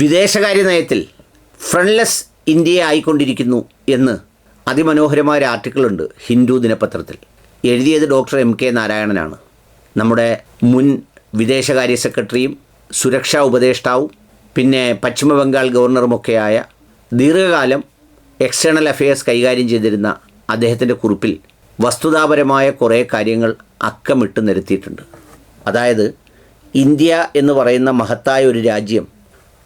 വിദേശകാര്യ നയത്തിൽ friendless India ആയിക്കൊണ്ടിരിക്കുന്നു എന്ന് അതിമനോഹരമായ ഒരു ആർട്ടിക്കിളുണ്ട് ഹിന്ദു ദിനപത്രത്തിൽ. എഴുതിയത് ഡോക്ടർ എം കെ നാരായണനാണ്. നമ്മുടെ മുൻ വിദേശകാര്യ സെക്രട്ടറിയും സുരക്ഷാ ഉപദേഷ്ടാവും പിന്നെ പശ്ചിമബംഗാൾ ഗവർണറുമൊക്കെയായ ദീർഘകാലം എക്സ്റ്റേണൽ അഫയേഴ്സ് കൈകാര്യം ചെയ്തിരുന്ന അദ്ദേഹത്തിന്റെ കുറിപ്പിൽ വസ്തുതാപരമായ കുറേ കാര്യങ്ങൾ അക്കമിട്ട് നിരത്തിയിട്ടുണ്ട്. അതായത് ഇന്ത്യ എന്ന് പറയുന്ന മഹത്തായ ഒരു രാജ്യം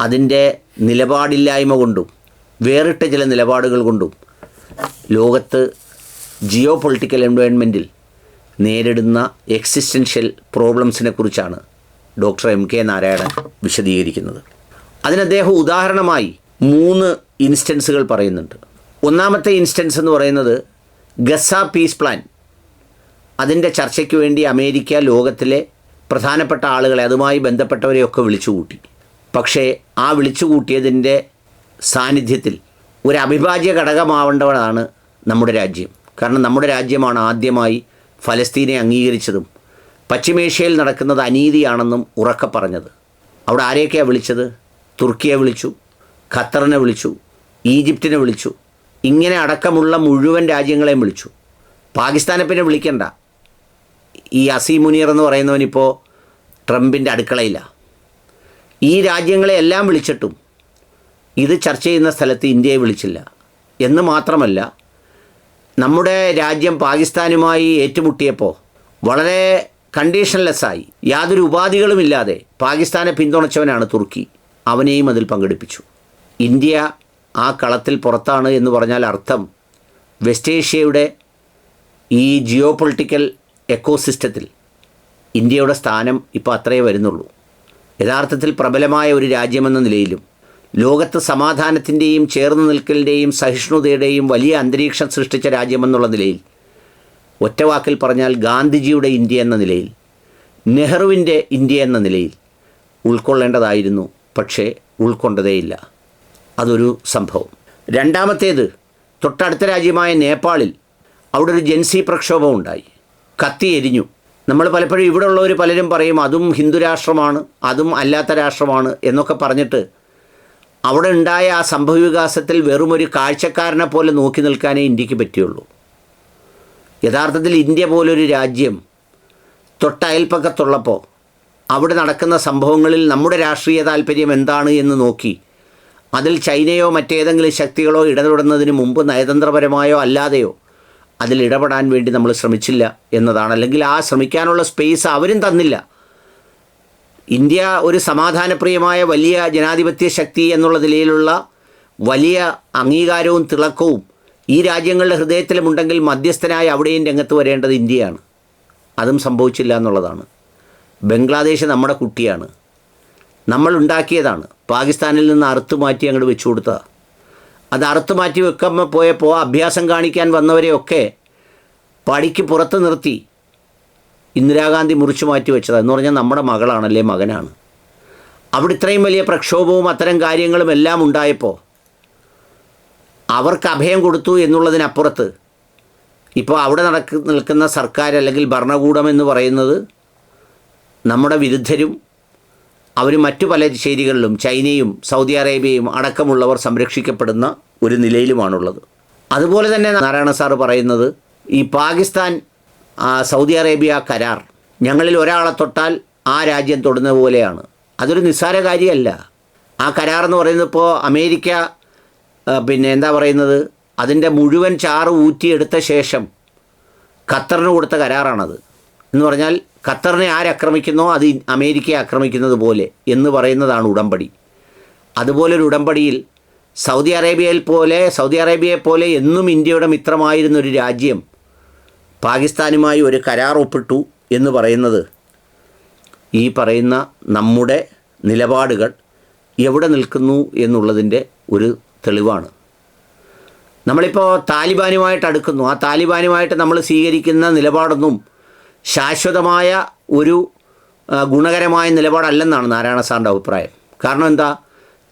അതിന്റെ നിലപാടില്ലായ്മ കൊണ്ടും വേറിട്ട ചില നിലപാടുകൾ കൊണ്ടും ലോകത്ത് ജിയോ പൊളിറ്റിക്കൽ എൻവയോൺമെന്റിൽ നേരിടുന്ന എക്സിസ്റ്റൻഷ്യൽ പ്രോബ്ലംസിനെ കുറിച്ചാണ് ഡോക്ടർ എം കെ നാരായണൻ വിശദീകരിക്കുന്നത്. അതിന് അദ്ദേഹം ഉദാഹരണമായി മൂന്ന് ഇൻസ്റ്റൻസുകൾ പറയുന്നുണ്ട്. ഒന്നാമത്തെ ഇൻസ്റ്റൻസ് എന്ന് പറയുന്നത് ഗസ പീസ് പ്ലാൻ. അതിന്റെ ചർച്ചയ്ക്ക് വേണ്ടി അമേരിക്ക ലോകത്തിലെ പ്രധാനപ്പെട്ട ആളുകളെ അതുമായി ബന്ധപ്പെട്ടവരെയൊക്കെ വിളിച്ചുകൂട്ടി. പക്ഷേ ആ വിളിച്ചു കൂട്ടിയതിന്റെ സാന്നിധ്യത്തിൽ ഒരു അവിഭാജ്യ ഘടകമാവേണ്ടവരാണ് നമ്മുടെ രാജ്യം. കാരണം നമ്മുടെ രാജ്യമാണ് ആദ്യമായി ഫലസ്തീനെ അംഗീകരിച്ചതും പശ്ചിമേഷ്യയിൽ നടക്കുന്നത് അനീതിയാണെന്നും ഉറക്കെ പറഞ്ഞത്. അവിടെ ആരെയൊക്കെയാണ് വിളിച്ചത്? തുർക്കിയെ വിളിച്ചു ഖത്തറിനെ വിളിച്ചു ഈജിപ്തിനെ വിളിച്ചു ഇങ്ങനെ അടക്കമുള്ള മുഴുവൻ രാജ്യങ്ങളെയും വിളിച്ചു. പാകിസ്ഥാനെ പിന്നെ വിളിക്കണ്ട. ഈ അസീ മുനീർ എന്ന് പറയുന്നവനിപ്പോൾ ട്രംപിന്റെ അടുക്കളയില്ല ഈ രാജ്യങ്ങളെ എല്ലാം വിളിച്ചിട്ടും ഇത് ചർച്ച ചെയ്യുന്ന സ്ഥലത്ത് ഇന്ത്യയെ വിളിച്ചില്ല. എന്ന് മാത്രമല്ല നമ്മുടെ രാജ്യം പാകിസ്ഥാനുമായി ഏറ്റുമുട്ടിയപ്പോൾ വളരെ കണ്ടീഷൻലെസ്സായി യാതൊരു ഉപാധികളുമില്ലാതെ പാകിസ്ഥാനെ പിന്തുണച്ചവനാണ് തുർക്കി. അവനെയും അതിൽ പങ്കെടുപ്പിച്ചു. ഇന്ത്യ ആ കളത്തിൽ പുറത്താണ് എന്ന് പറഞ്ഞാൽ അർത്ഥം വെസ്റ്റ് ഏഷ്യയുടെ ഈ ജിയോ പൊളിറ്റിക്കൽ എക്കോസിസ്റ്റത്തിൽ ഇന്ത്യയുടെ സ്ഥാനം ഇപ്പോൾ അത്രയേ വരുന്നുള്ളൂ. യഥാർത്ഥത്തിൽ പ്രബലമായ ഒരു രാജ്യമെന്ന നിലയിലും ലോകത്ത് സമാധാനത്തിന്റെയും ചേർന്ന് നിൽക്കലിന്റെയും സഹിഷ്ണുതയുടെയും വലിയ അന്തരീക്ഷം സൃഷ്ടിച്ച രാജ്യമെന്നുള്ള നിലയിൽ ഒറ്റവാക്കിൽ പറഞ്ഞാൽ ഗാന്ധിജിയുടെ ഇന്ത്യ എന്ന നിലയിൽ നെഹ്റുവിന്റെ ഇന്ത്യ എന്ന നിലയിൽ ഉൾക്കൊള്ളേണ്ടതായിരുന്നു പക്ഷേ ഉൾക്കൊണ്ടതേയില്ല. അതൊരു സംഭവം. രണ്ടാമത്തേത് തൊട്ടടുത്ത രാജ്യമായ നേപ്പാളിൽ അവിടെ ഒരു ജൻസി പ്രക്ഷോഭം ഉണ്ടായി. കത്തി എരിഞ്ഞു. നമ്മൾ പലപ്പോഴും ഇവിടെ ഉള്ളവർ പലരും പറയും അതും ഹിന്ദു രാഷ്ട്രമാണ് അതും അല്ലാത്ത രാഷ്ട്രമാണ് എന്നൊക്കെ പറഞ്ഞിട്ട് അവിടെ ഉണ്ടായ ആ സംഭവ വികാസത്തിൽ വെറുമൊരു കാഴ്ചക്കാരനെ പോലെ നോക്കി നിൽക്കാനേ ഇന്ത്യയ്ക്ക് പറ്റുള്ളൂ യഥാർത്ഥത്തിൽ ഇന്ത്യ പോലൊരു രാജ്യം തൊട്ടയൽപ്പക്കത്തുള്ളപ്പോൾ അവിടെ നടക്കുന്ന സംഭവങ്ങളിൽ നമ്മുടെ രാഷ്ട്രീയ താല്പര്യം എന്താണ് എന്ന് നോക്കി അതിൽ ചൈനയോ മറ്റേതെങ്കിലും ശക്തികളോ ഇടപെടുന്നതിന് മുമ്പ് നയതന്ത്രപരമായോ അല്ലാതെയോ അതിൽ ഇടപെടാൻ വേണ്ടി നമ്മൾ ശ്രമിച്ചില്ല എന്നതാണ്. അല്ലെങ്കിൽ ആ ശ്രമിക്കാനുള്ള സ്പേസ് അവരും തന്നില്ല. ഇന്ത്യ ഒരു സമാധാനപ്രിയമായ വലിയ ജനാധിപത്യ ശക്തി എന്നുള്ള നിലയിലുള്ള വലിയ അംഗീകാരവും തിളക്കവും ഈ രാജ്യങ്ങളുടെ ഹൃദയത്തിലുമുണ്ടെങ്കിൽ മധ്യസ്ഥനായി അവിടെയും രംഗത്ത് വരേണ്ടത് ഇന്ത്യയാണ്. അതും സംഭവിച്ചില്ല എന്നുള്ളതാണ്. ബംഗ്ലാദേശ് നമ്മുടെ കുട്ടിയാണ്. നമ്മൾ ഉണ്ടാക്കിയതാണ്. പാകിസ്ഥാനിൽ നിന്ന് അറുത്തു മാറ്റി അങ്ങോട്ട് വെച്ചു കൊടുത്തതാണ് അത് അറുത്ത് മാറ്റി വെക്കുമ്പോൾ പോയപ്പോൾ അഭ്യാസം കാണിക്കാൻ വന്നവരെയൊക്കെ പടിക്ക് പുറത്ത് നിർത്തി ഇന്ദിരാഗാന്ധി മുറിച്ചു മാറ്റി വെച്ചത്. എന്ന് പറഞ്ഞാൽ നമ്മുടെ മകളാണല്ലേ മകനാണ്. അവിടെ ഇത്രയും വലിയ പ്രക്ഷോഭവും അത്തരം കാര്യങ്ങളും എല്ലാം ഉണ്ടായപ്പോൾ അവർക്ക് അഭയം കൊടുത്തു എന്നുള്ളതിനപ്പുറത്ത് ഇപ്പോൾ അവിടെ നടക്ക് നിൽക്കുന്ന സർക്കാർ അല്ലെങ്കിൽ ഭരണകൂടം എന്ന് പറയുന്നത് നമ്മുടെ വിരുദ്ധരും അവർ മറ്റു പല ശേരികളിലും ചൈനയും സൗദി അറേബ്യയും അടക്കമുള്ളവർ സംരക്ഷിക്കപ്പെടുന്ന ഒരു നിലയിലുമാണുള്ളത്. അതുപോലെ തന്നെ നാരായണ സാറ് പറയുന്നത് ഈ പാകിസ്ഥാൻ സൗദി അറേബ്യ കരാർ ഞങ്ങളിൽ ഒരാളെ തൊട്ടാൽ ആ രാജ്യം തൊടുന്ന പോലെയാണ്. അതൊരു നിസ്സാര കാര്യമല്ല. ആ കരാർ എന്ന് പറയുന്നത് ഇപ്പോൾ അമേരിക്ക പിന്നെ എന്താ പറയുന്നത് അതിന്റെ മുഴുവൻ ചാറ് ഊറ്റിയെടുത്ത ശേഷം ഖത്തറിന് കൊടുത്ത കരാറാണത്. എന്ന് പറഞ്ഞാൽ ഖത്തറിനെ ആരാക്രമിക്കുന്നോ അത് അമേരിക്കയെ ആക്രമിക്കുന്നത് പോലെ എന്ന് പറയുന്നതാണ് ഉടമ്പടി. അതുപോലൊരു ഉടമ്പടിയിൽ സൗദി അറേബ്യയിൽ പോലെ സൗദി അറേബ്യയെ പോലെ എന്നും ഇന്ത്യയുടെ മിത്രമായിരുന്ന ഒരു രാജ്യം പാകിസ്ഥാനുമായി ഒരു കരാർ ഒപ്പിട്ടു എന്ന് പറയുന്നത് ഈ പറയുന്ന നമ്മുടെ നിലപാടുകൾ എവിടെ നിൽക്കുന്നു എന്നുള്ളതിന്റെ ഒരു തെളിവാണ്. നമ്മളിപ്പോൾ താലിബാനുമായിട്ട് അടുക്കുന്നു. ആ താലിബാനുമായിട്ട് നമ്മൾ സ്വീകരിക്കുന്ന നിലപാടൊന്നും ശാശ്വതമായ ഒരു ഗുണകരമായ നിലപാടല്ലെന്നാണ് നാരായണ സാറിന്റെ അഭിപ്രായം. കാരണം എന്താ?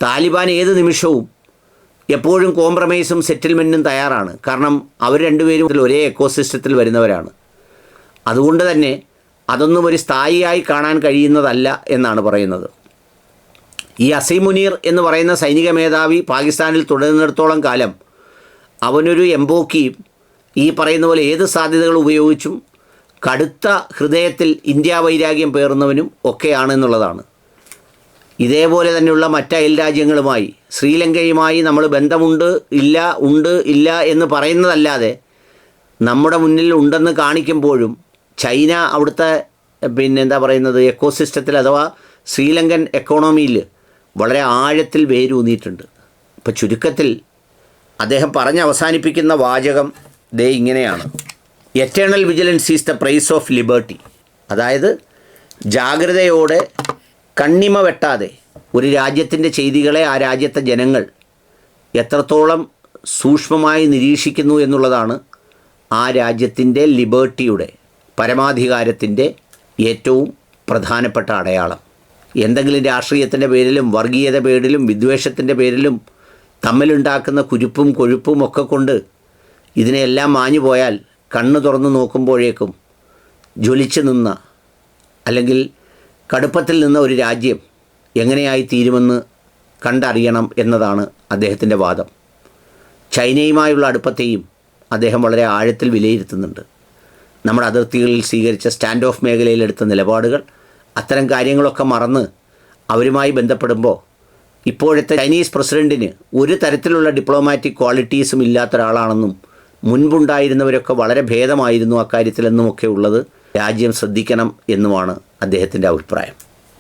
താലിബാൻ ഏത് നിമിഷവും എപ്പോഴും കോംപ്രമൈസും സെറ്റിൽമെന്റും തയ്യാറാണ്. കാരണം അവർ രണ്ടുപേരും ഒരേ എക്കോസിസ്റ്റത്തിൽ വരുന്നവരാണ്. അതുകൊണ്ട് തന്നെ അതൊന്നും ഒരു സ്ഥായിയായി കാണാൻ കഴിയുന്നതല്ല എന്നാണ് പറയുന്നത്. ഈ അസീം മുനീർ എന്ന് പറയുന്ന സൈനിക മേധാവി പാകിസ്ഥാനിൽ തുടരുന്നിടത്തോളം കാലം അവനൊരു എംബോക്കിയും ഈ പറയുന്ന പോലെ ഏത് സാധ്യതകൾ ഉപയോഗിച്ചും കടുത്ത ഹൃദയത്തിൽ ഇന്ത്യ വൈരാഗ്യം പേറുന്നവനും ഒക്കെയാണ് എന്നുള്ളതാണ് ഇതേപോലെ തന്നെയുള്ള മറ്റ് അയൽരാജ്യങ്ങളുമായി ശ്രീലങ്കയുമായി നമ്മൾ ബന്ധമുണ്ട് ഇല്ല ഉണ്ട് ഇല്ല എന്ന് പറയുന്നതല്ലാതെ നമ്മുടെ മുന്നിൽ ഉണ്ടെന്ന് കാണിക്കുമ്പോഴും ചൈന അവിടുത്തെ പിന്നെ എന്താ പറയുന്നത് എക്കോസിസ്റ്റത്തിൽ അഥവാ ശ്രീലങ്കൻ എക്കോണമിയിൽ വളരെ ആഴത്തിൽ വേരൂന്നിയിട്ടുണ്ട്. അപ്പോൾ ചുരുക്കത്തിൽ അദ്ദേഹം പറഞ്ഞ് അവസാനിപ്പിക്കുന്ന വാചകം ദേ ഇങ്ങനെയാണ്. Eternal vigilance is the price of liberty അതായത് ജാഗ്രതയോടെ കണ്ണിമ വെട്ടാതെ ഒരു രാജ്യത്തിന്റെ ചെയ്തികളെ ആ രാജ്യത്തെ ജനങ്ങൾ എത്രത്തോളം സൂക്ഷ്മമായി നിരീക്ഷിക്കുന്നു എന്നുള്ളതാണ് ആ രാജ്യത്തിന്റെ ലിബേർട്ടിയുടെ പരമാധികാരത്തിന്റെ ഏറ്റവും പ്രധാനപ്പെട്ട അടയാളം. എന്തെങ്കിലും രാഷ്ട്രീയത്തിന്റെ പേരിലും വർഗീയത പേരിലും വിദ്വേഷത്തിന്റെ പേരിലും തമ്മിലുണ്ടാക്കുന്ന കുരുപ്പും കൊഴുപ്പും ഒക്കെ കൊണ്ട് ഇതിനെല്ലാം മാഞ്ഞു പോയാൽ കണ്ണ് തുറന്നു നോക്കുമ്പോഴേക്കും ജ്വലിച്ചു നിന്ന അല്ലെങ്കിൽ കടുപ്പത്തിൽ നിന്ന ഒരു രാജ്യം എങ്ങനെയായി തീരുമെന്ന് കണ്ടറിയണം എന്നതാണ് അദ്ദേഹത്തിന്റെ വാദം. ചൈനയുമായുള്ള അടുപ്പത്തെയും അദ്ദേഹം വളരെ ആഴത്തിൽ വിലയിരുത്തുന്നുണ്ട്. നമ്മുടെ അതിർത്തികളിൽ സ്വീകരിച്ച സ്റ്റാൻഡ് ഓഫ് മേഖലയിലെടുത്ത നിലപാടുകൾ അത്തരം കാര്യങ്ങളൊക്കെ മറന്ന് അവരുമായി ബന്ധപ്പെടുമ്പോൾ ഇപ്പോഴത്തെ ചൈനീസ് പ്രസിഡന്റിന് ഒരു തരത്തിലുള്ള ഡിപ്ലോമാറ്റിക് ക്വാളിറ്റീസും ഇല്ലാത്ത ഒരാളാണെന്നും മുൻപുണ്ടായിരുന്നവരൊക്കെ വളരെ ഭേദമായിരുന്നു അക്കാര്യത്തിലെന്നുമൊക്കെ ഉള്ളത് രാജ്യം ശ്രദ്ധിക്കണം എന്നുമാണ് അദ്ദേഹത്തിന്റെ അഭിപ്രായം.